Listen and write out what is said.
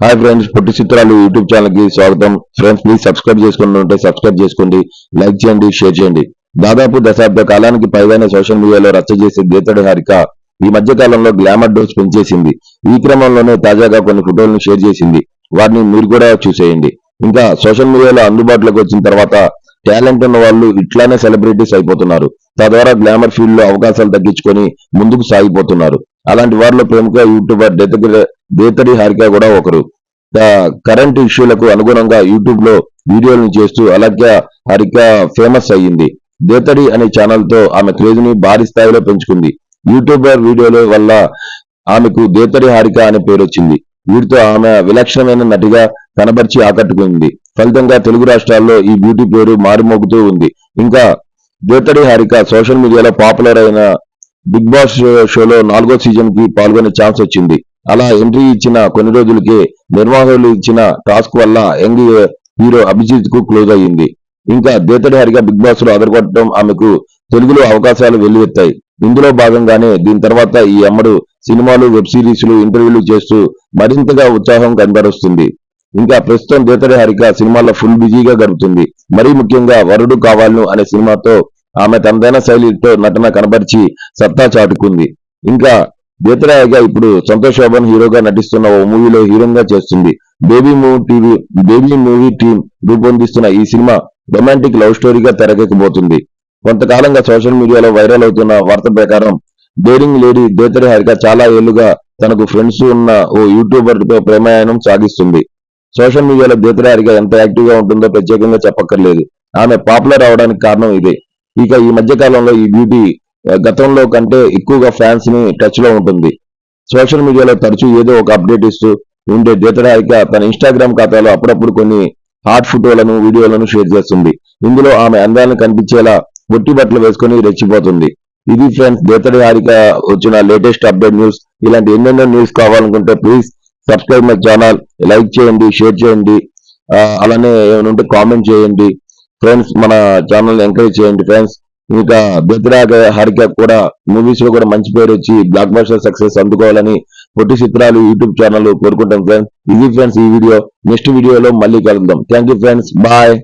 Hi friends పొట్టి చిత్రాలు YouTube ఛానల్కి స్వాగతం. ఫ్రెండ్స్ ప్లీజ్ సబ్స్క్రైబ్ చేసుకుని ఉంటే సబ్స్క్రైబ్ చేసుకోండి లైక్ చేయండి షేర్ చేయండి. దాదాపు దశాబ్ద కాలానికి పైగానే సోషల్ మీడియాలో రచ్చ చేసే గీతడి హారిక ఈ మధ్య కాలంలో గ్లామర్ డోస్ పెంచేసింది. ఈ క్రమంలోనే తాజాగా కొన్ని ఫోటోలను షేర్ చేసింది. వాటిని మీరు కూడా చూసేయండి. ఇంకా సోషల్ మీడియాలో అందుబాటులోకి వచ్చిన తర్వాత టాలెంట్ ఉన్న వాళ్ళు ఇట్లానే సెలబ్రిటీస్ అయిపోతున్నారు. తద్వారా గ్లామర్ ఫీల్డ్లో అవకాశాలు తగ్గించుకొని ముందుకు సాగిపోతున్నారు. అలాంటి వారిలో ప్రముఖ యూట్యూబర్ దేతగిరి దేతడి హారిక కూడా ఒకరు. కరెంట్ ఇష్యూలకు అనుగుణంగా యూట్యూబ్లో వీడియోలను చేస్తూ అలాగే హారిక ఫేమస్ అయ్యింది. దేతడి అనే ఛానల్తో ఆమె క్రేజ్ని భారీ స్థాయిలో పెంచుకుంది. యూట్యూబర్ వీడియోల వల్ల ఆమెకు దేతడి హారిక అనే పేరు వచ్చింది. వీటితో ఆమె విలక్షణమైన నటిగా కనబరిచి ఆకట్టుకుంది. ఫలితంగా తెలుగు రాష్ట్రాల్లో ఈ బ్యూటీ పేరు మారుమోగుతూ ఉంది. ఇంకా దేతడి హారిక సోషల్ మీడియాలో పాపులర్ అయిన బిగ్ బాస్ షోలో నాలుగో సీజన్కి పాల్గొనే ఛాన్స్ వచ్చింది. అలా ఎంట్రీ ఇచ్చిన కొన్ని రోజులకే నిర్వాహకులు ఇచ్చిన టాస్క్ వల్ల యంగ్ హీరో అభిజిత్కు క్లోజ్ అయ్యింది. ఇంకా దేతడి హరిగా బిగ్ బాస్లో అదరగొట్టడం ఆమెకు తెలుగులో అవకాశాలు వెల్లువెత్తాయి. ఇందులో భాగంగానే దీని తర్వాత ఈ అమ్మడు సినిమాలు వెబ్ సిరీస్లు ఇంటర్వ్యూలు చేస్తూ మరింతగా ఉత్సాహం కనబరుస్తుంది ఇంకా ప్రస్తుతం దేతడి హరిక సినిమాల్లో ఫుల్ బిజీగా గడుపుతుంది. మరీ ముఖ్యంగా వరుడు కావాలను అనే సినిమాతో ఆమె తనదైన శైలితో నటన కనబరిచి సత్తా చాటుకుంది. ఇంకా దేతరాయగా ఇప్పుడు సంతోష్ శోభన్ హీరోగా నటిస్తున్న ఓ మూవీలో హీరోగా చేస్తుంది. Baby movie TV baby movie team రూపొందిస్తున్న ఈ సినిమా రొమాంటిక్ లవ్ స్టోరీగా తెరకెక్కబోతుంది. కొంతకాలంగా సోషల్ మీడియాలో వైరల్ అవుతున్న వార్త ప్రకారం డేరింగ్ లేడీ దేతరి హారిక చాలా ఏళ్ళుగా తనకు ఫ్రెండ్స్ ఉన్న ఓ యూట్యూబర్తో ప్రేమాయణం సాగిస్తుంది. సోషల్ మీడియాలో దేతరి హారిక ఎంత యాక్టివ్గా ఉంటుందో ప్రత్యేకంగా చెప్పక్కర్లేదు. ఆమె పాపులర్ అవడానికి కారణం ఇదే. ఇక ఈ మధ్య కాలంలో ఈ బ్యూటీ గతంలో కంటే ఎక్కువగా ఫ్యాన్స్ని టచ్లో ఉంటుంది. సోషల్ మీడియాలో తరచూ ఏదో ఒక అప్డేట్ ఇస్తూ ఉండే దేతడి హారిక తన ఇన్స్టాగ్రామ్ ఖాతాలో అప్పుడప్పుడు కొన్ని హాట్ ఫోటోలను వీడియోలను షేర్ చేస్తుంది. ఇందులో ఆమె అందాలను కనిపించేలా పొట్టి బట్టలు వేసుకొని రెచ్చిపోతుంది. ఇది ఫ్రెండ్స్ దేతడి హారిక వచ్చిన లేటెస్ట్ అప్డేట్ న్యూస్ ఇలాంటి ఎన్నెన్నో న్యూస్ కావాలనుకుంటే please subscribe my channel like చేయండి షేర్ చేయండి. అలానే ఏమైనా ఉంటే కామెంట్ చేయండి. ఫ్రెండ్స్ మన ఛానల్ ఎంకరేజ్ చేయండి. ఫ్రెండ్స్ ఇంకా బెద్రాగ హరిక కూడా మూవీస్లో కూడా మంచి పేరు వచ్చి బ్లాక్ బస్టర్ సక్సెస్ అందుకోవాలని పొట్టి చిత్రాలు యూట్యూబ్ ఛానల్ కోరుకుంటాం ఫ్రెండ్స్ ఇది ఫ్రెండ్స్ ఈ వీడియో నెక్స్ట్ వీడియోలో మళ్ళీ కలుద్దాం. Thank you friends bye